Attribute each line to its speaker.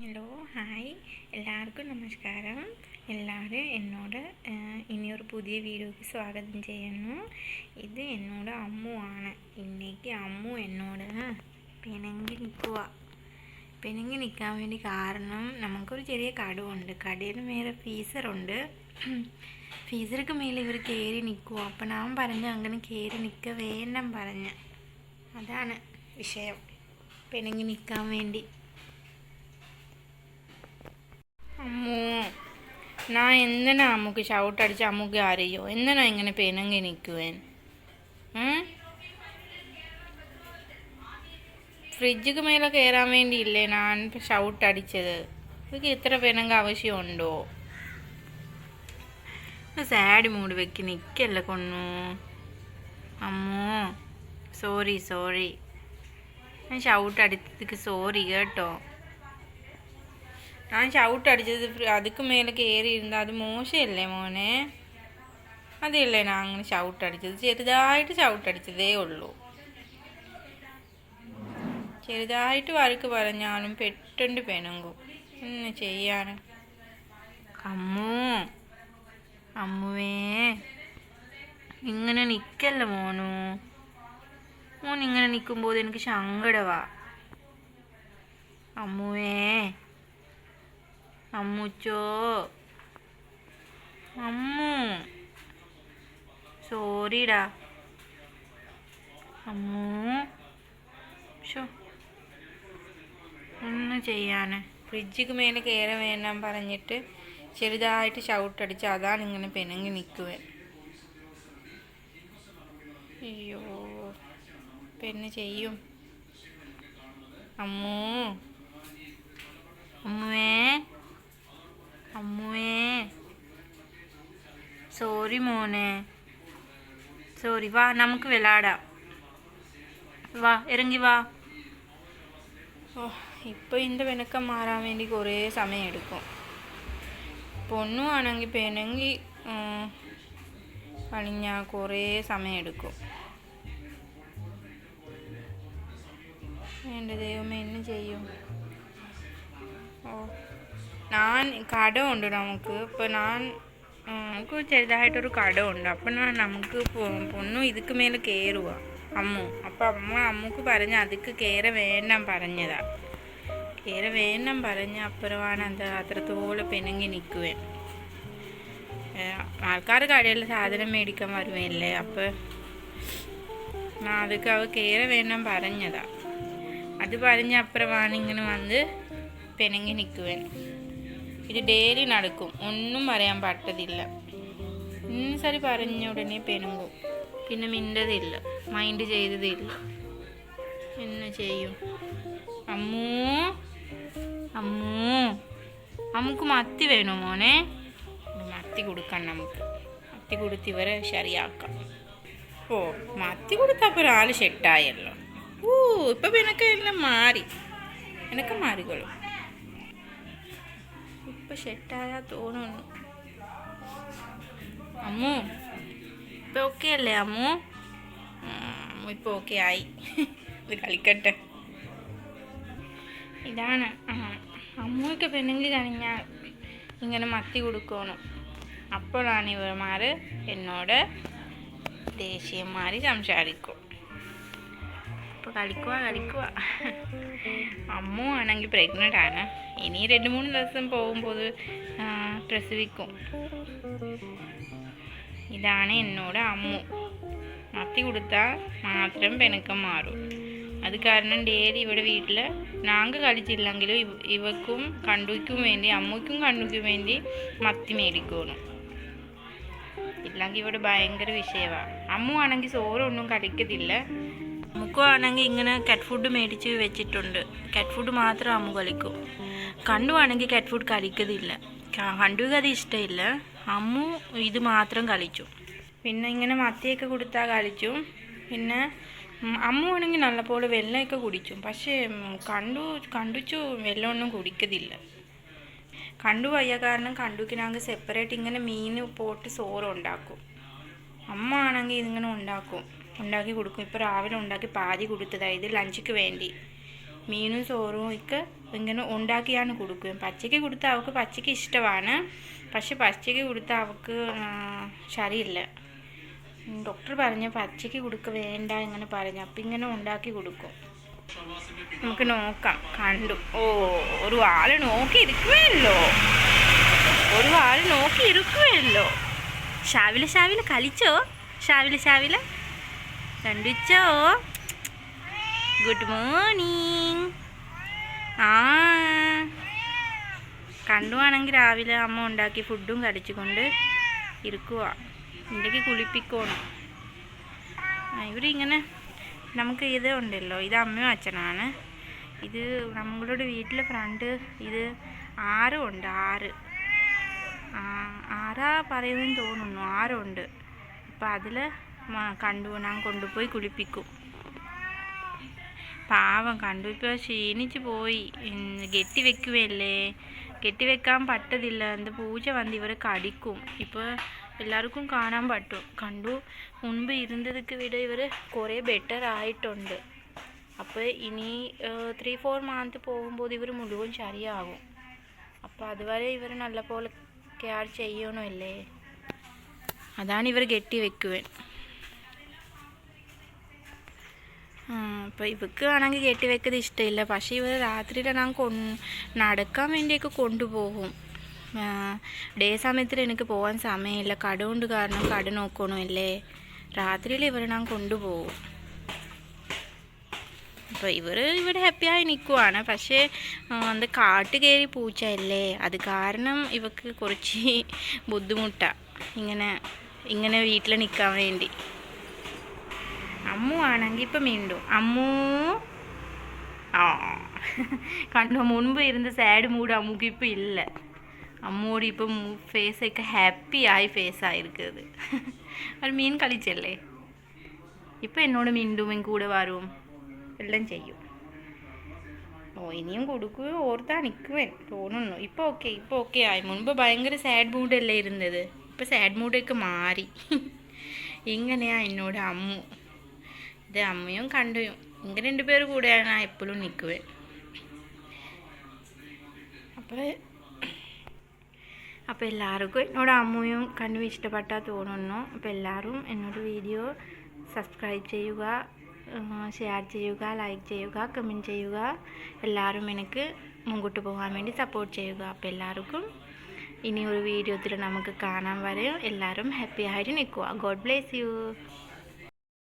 Speaker 1: Hello hi എല്ലാവർക്കും നമസ്കാരം. എല്ലാവരും എന്നോട് ഇനിയൊരു പുതിയ വീഡിയോയ്ക്ക് സ്വാഗതം ചെയ്യുന്നു. ഇത് എന്നോട് അമ്മു ആണ് ഇന്നേക്ക് അമ്മു എന്നോട് പിണങ്ങി നിൽക്കുക പിണങ്ങി നിൽക്കാൻ വേണ്ടി കാരണം നമുക്കൊരു ചെറിയ കടുവുണ്ട്. കടയിൽ മേലെ ഫീസറുണ്ട് ഫീസർക്ക് മേലെ ഇവർ കയറി നിൽക്കുക അപ്പം ഞാൻ പറഞ്ഞു അങ്ങനെ കയറി നിൽക്കുക വേണം പറഞ്ഞ്. അതാണ് വിഷയം. പിണങ്ങി നിൽക്കാൻ വേണ്ടി അമ്മോ ഞാൻ എന്തിനാ അമ്മുക്ക് ഷൗട്ടടിച്ച് അമ്മുക്ക് അറിയോ എന്തിനാ ഇങ്ങനെ പിണങ്ങി നിൽക്കുവേൻ ഫ്രിഡ്ജിക്ക് മേലെ കയറാൻ വേണ്ടിയില്ലേ ഞാൻ ഷൗട്ട് അടിച്ചത്? എനിക്ക് ഇത്ര പിണങ്ങ ആവശ്യമുണ്ടോ? സാഡ് മൂഡ് വെക്ക് നിൽക്കല്ല കൊന്നു അമ്മോ സോറി സോറി ഞാൻ ഷൗട്ട് അടിച്ചതിക്ക് സോറി കേട്ടോ. ഞാൻ ഷൗട്ട് അടിച്ചത് അതിക്ക് മേലെ കയറിയിരുന്നത് അത് മോശമല്ലേ മോനെ? അതല്ലേ ഞാൻ അങ്ങനെ ഷൗട്ട് അടിച്ചത്? ചെറുതായിട്ട് ഷൗട്ട് അടിച്ചതേ ഉള്ളൂ. ചെറുതായിട്ട് വഴക്ക് പറഞ്ഞാലും പെട്ടെന്ന് പെണുങ്കും എന്ന് ചെയ്യാൻ അമ്മൂ അമ്മുവേ ഇങ്ങനെ നിൽക്കല്ല മോനു? മോൻ ഇങ്ങനെ നിൽക്കുമ്പോൾ എനിക്ക് സങ്കടവാ. അമ്മുവേ അമ്മുച്ചോ. അമ്മു. സോറിടാ. അമ്മു. ഒന്ന് ചെയ്യാന്. ഫ്രിഡ്ജിക്ക് മേലെ കയറി വേണം പറഞ്ഞിട്ട് ചെറുതായിട്ട് ഷൗട്ട് അടിച്ച് അതാണ് ഇങ്ങനെ പെനങ്ങി നിൽക്കുക അയ്യോ പെണ്ണ് ചെയ്യും. അമ്മൂ അമ്മുവേ അമ്മുവേ സോറി മോനെ സോറി വാ നമുക്ക് വിളാടാം വാ ഇറങ്ങി വാ ഓ ഇപ്പോൾ ഇതിന്റെ പിണക്കം മാറാൻ വേണ്ടി കുറേ സമയം എടുക്കും പൊണ്ണുവാണെങ്കിൽ പിണങ്ങി പണിഞ്ഞാൽ കുറേ സമയം എടുക്കും എന്റെ ദൈവമേ എന്നെ ചെയ്യും ഓ ഞാൻ കടമുണ്ട് നമുക്ക് ഇപ്പോൾ ഞാൻ ഉം, നമുക്ക് ചെറുതായിട്ടൊരു കടമുണ്ട് അപ്പം നമുക്ക് പൊന്നും ഇതുക്ക് മേലെ കയറുക അമ്മ. അപ്പം അമ്മ അമ്മുക്ക് പറഞ്ഞ അതിക്ക് കയറ വേണം പറഞ്ഞതാ. കയറ വേണം പറഞ്ഞ അപ്പുറമാണ് എന്താ അത്രത്തോളം പിണങ്ങി നിൽക്കുവേ ആൾക്കാർ കടയിൽ സാധനം മേടിക്കാൻ വരുവല്ലേ? അപ്പം അതൊക്കെ അവ കയറ വേണം പറഞ്ഞതാ. അത് പറഞ്ഞ അപ്പുറമാണ് ഇങ്ങനെ വന്ന് പിണങ്ങി നിൽക്കുവൻ ഇത് ഡെയിലി നടക്കും. ഒന്നും പറയാൻ പറ്റതില്ല ഇന്ന് സരി പറഞ്ഞ ഉടനെ പെണുങ്ങും പിന്നെ മിണ്ടതില്ല. മൈൻഡ് ചെയ്തതില്ല. എന്ന് ചെയ്യും? അമ്മൂ അമ്മൂ. നമുക്ക് മത്തി വേണോ മോനെ? മത്തി കൊടുക്കാം നമുക്ക്. മത്തി കൊടുത്ത് ഇവരെ ശരിയാക്കാം. ഓ മത്തി കൊടുത്തപ്പോൾ ഒരാൾ ഷെട്ടായല്ലോ ഓ ഇപ്പം പിന്നൊക്കെ എല്ലാം മാറി. എനക്ക് മാറിക്കോളും. ഷെട്ടായ തോന്നുന്നു അമ്മു ഇപ്പൊ ഓക്കെ അല്ലേ അമ്മു ആ, അമ്മു ഇപ്പൊ ഓക്കെ ആയി ഇത് കളിക്കട്ടെ ഇതാണ് ആ, അമ്മുവൊക്കെ പെണ്ണുങ്ങൾ കഴിഞ്ഞാൽ ഇങ്ങനെ മത്തി കൊടുക്കണം അപ്പോഴാണ് ഇവന്മാർ എന്നോട് ദേഷ്യന്മാർ സംസാരിക്കും. അപ്പോൾ കളിക്കുക കളിക്കുക അമ്മു ആണെങ്കിൽ പ്രഗ്നന്റ് ആണ്. ഇനി രണ്ട് മൂന്ന് ദിവസം പോകുമ്പോൾ പ്രസവിക്കും ഇതാണ് എന്നോട് അമ്മു. മത്തി കൊടുത്താൽ മാത്രം പെണക്കം മാറും. അത് കാരണം ഡെയിലി ഇവിടെ വീട്ടിൽ നാങ്ക് കളിച്ചില്ലെങ്കിലും ഇവ ഇവക്കും കണ്ടുക്കും വേണ്ടി അമ്മയ്ക്കും കണ്ടുക്കും വേണ്ടി മത്തി മേടിക്കണം ഇല്ലെങ്കിൽ ഇവിടെ ഭയങ്കര വിഷയമാണ് അമ്മു ആണെങ്കിൽ ചോറൊന്നും കഴിക്കത്തില്ല അമ്മുക്കും ആണെങ്കിൽ ഇങ്ങനെ കറ്റ് ഫുഡ് മേടിച്ച് വെച്ചിട്ടുണ്ട്. കറ്റ് ഫുഡ് മാത്രം അമ്മു കളിക്കും. കണ്ടു വേണമെങ്കിൽ കറ്റ് ഫുഡ് കളിക്കതില്ല കണ്ടുക്ക് അത് ഇഷ്ടമില്ല. അമ്മു ഇത് മാത്രം കളിച്ചു. പിന്നെ ഇങ്ങനെ മത്തിയൊക്കെ കൊടുത്താൽ കളിച്ചു. പിന്നെ അമ്മ ആണെങ്കിൽ നല്ലപോലെ വെള്ളമൊക്കെ കുടിച്ചു. പക്ഷേ കണ്ടു കണ്ടുച്ചു വെള്ളമൊന്നും കുടിക്കത്തില്ല കണ്ടു വയ്യ കാരണം കണ്ടുക്കിനാങ്കിൽ സെപ്പറേറ്റ് ഇങ്ങനെ മീൻ പോട്ട് സോറ് ഉണ്ടാക്കും. അമ്മ ആണെങ്കിൽ ഇതിങ്ങനെ ഉണ്ടാക്കും. ഉണ്ടാക്കി കൊടുക്കും. ഇപ്പോൾ രാവിലെ ഉണ്ടാക്കി പാതി കൊടുത്തതായത് ലഞ്ചിക്ക് വേണ്ടി. മീനും ചോറും ഒക്കെ ഇങ്ങനെ ഉണ്ടാക്കിയാണ് കൊടുക്കുകയും പച്ചയ്ക്ക് കൊടുത്താൽ അവൾക്ക് പച്ചയ്ക്ക് ഇഷ്ടമാണ്. പക്ഷെ പച്ചയ്ക്ക് കൊടുത്താൽ അവൾക്ക് ശരിയില്ല. ഡോക്ടർ പറഞ്ഞു പച്ചയ്ക്ക് കൊടുക്ക വേണ്ട ഇങ്ങനെ പറഞ്ഞു. അപ്പം ഇങ്ങനെ ഉണ്ടാക്കി കൊടുക്കും. നമുക്ക് നോക്കാം. കണ്ടു. ഓ ഒരു ആൾ നോക്കി ഇരിക്കുമല്ലോ ഒരു ആൾ നോക്കി ഇരിക്കുമല്ലോ ഷാവിലെ ഷാവിലെ കളിച്ചോ? ഷാവിലെ ഷാവിലെ. കണ്ടിച്ചോ ഗുഡ് മോർണിംഗ് ആ. കണ്ടുവാണെങ്കിൽ രാവിലെ അമ്മ ഉണ്ടാക്കി ഫുഡും കടിച്ചുകൊണ്ട് ഇരിക്കുക ഉണ്ടെങ്കിൽ കുളിപ്പിക്കണം ഇവരിങ്ങനെ നമുക്ക് ഇത് ഉണ്ടല്ലോ. ഇത് അമ്മയും അച്ഛനാണ് ഇത് നമ്മളുടെ വീട്ടിലെ ഫ്രണ്ട് ഇത് ആറും ഉണ്ട് ആറ് ആറാ ആരാ പറയുന്നതെന്ന് തോന്നുന്നു. ആറുണ്ട് അപ്പം അതിൽ കണ്ടു ഞാൻ കൊണ്ടുപോയി കുളിപ്പിക്കും. പാവം കണ്ടു. ഇപ്പോൾ ക്ഷീണിച്ച് പോയി. കെട്ടി വെക്കുകയല്ലേ കെട്ടി വെക്കാൻ പറ്റത്തില്ല. എന്ത് പൂജ വന്ന് ഇവരെ കടിക്കും. ഇപ്പോൾ എല്ലാവർക്കും കാണാൻ പറ്റും. കണ്ടു മുൻപ് ഇരുന്നതൊക്കെ വിട ഇവർ കുറേ ബെറ്റർ ആയിട്ടുണ്ട്. അപ്പോൾ ഇനി ത്രീ ഫോർ മന്ത് പോകുമ്പോൾ ഇവർ മുഴുവൻ ശരിയാകും അപ്പോൾ അതുവരെ ഇവർ നല്ലപോലെ കെയർ ചെയ്യണമല്ലേ? അതാണ് ഇവർ കെട്ടി വെക്കുവൻ. അപ്പോൾ ഇവക്ക് വേണമെങ്കിൽ കെട്ടി വെക്കുന്നത് ഇഷ്ടമില്ല. പക്ഷേ ഇവർ രാത്രിയിൽ ഞാൻ കൊ നടക്കാൻ വേണ്ടിയൊക്കെ കൊണ്ടുപോകും. ഡേ സമയത്തിൽ എനിക്ക് പോകാൻ സമയമില്ല. കടുകൊണ്ട് കാരണം കട നോക്കണമല്ലേ? രാത്രിയിൽ ഇവർ ഞാൻ കൊണ്ടുപോകും. അപ്പോൾ ഇവർ ഇവിടെ ഹാപ്പിയായി നിൽക്കുവാണ് പക്ഷേ അത് കാട്ട് കയറി പൂച്ചയല്ലേ? അത് കാരണം ഇവക്ക് കുറച്ച് ബുദ്ധിമുട്ടാണ് ഇങ്ങനെ ഇങ്ങനെ വീട്ടിൽ നിൽക്കാൻ വേണ്ടി. അമ്മു ആണെങ്കിൽ ഇപ്പം വീണ്ടും അമ്മു. ആ. കണ്ടു മുൻപ് ഇരുന്ന് സാഡ് മൂഡ് അമ്മുക്ക് ഇപ്പം ഇല്ല. അമ്മോട് ഇപ്പം ഫേസൊക്കെ ഹാപ്പി ആയി ഫേസ് ആയിരിക്കുന്നത് അത് മീൻ കളിച്ചല്ലേ? ഇപ്പം എന്നോട് മിണ്ടും കൂടെ വരും. എല്ലാം ചെയ്യും. ഓ ഇനിയും കൊടുക്കുകയോ ഓർത്താ നിൽക്കുവൻ തോന്നുന്നു. ഇപ്പോൾ ഓക്കെ ഇപ്പോൾ ഓക്കെ ആയി. മുൻപ് ഭയങ്കര സാഡ് മൂഡല്ലേ ഇരുന്നത്? ഇപ്പോൾ സാഡ് മൂഡൊക്കെ മാറി. ഇങ്ങനെയാ എന്നോട് അമ്മു. ഇത് അമ്മയും കണ്ടുയും ഇങ്ങനെ രണ്ട് പേര് കൂടെയാണ് ഞാൻ എപ്പോഴും നിൽക്കുവേ. അപ്പോൾ അപ്പോൾ എല്ലാവർക്കും എന്നോട് അമ്മയും കണ്ടു ഇഷ്ടപ്പെട്ടാൽ തോന്നുന്നു. അപ്പോൾ എല്ലാവരും എന്നോട് വീഡിയോ സബ്സ്ക്രൈബ് ചെയ്യുക ഷെയർ ചെയ്യുക ലൈക്ക് ചെയ്യുക കമന്റ് ചെയ്യുക. എല്ലാവരും എനിക്ക് മുമ്പോട്ട് പോകാൻ വേണ്ടി സപ്പോർട്ട് ചെയ്യുക. അപ്പോൾ എല്ലാവർക്കും ഇനി ഒരു വീഡിയോത്തിൽ നമുക്ക് കാണാൻ വരെ എല്ലാവരും ഹാപ്പി ആയിട്ട് നിൽക്കുക. God bless you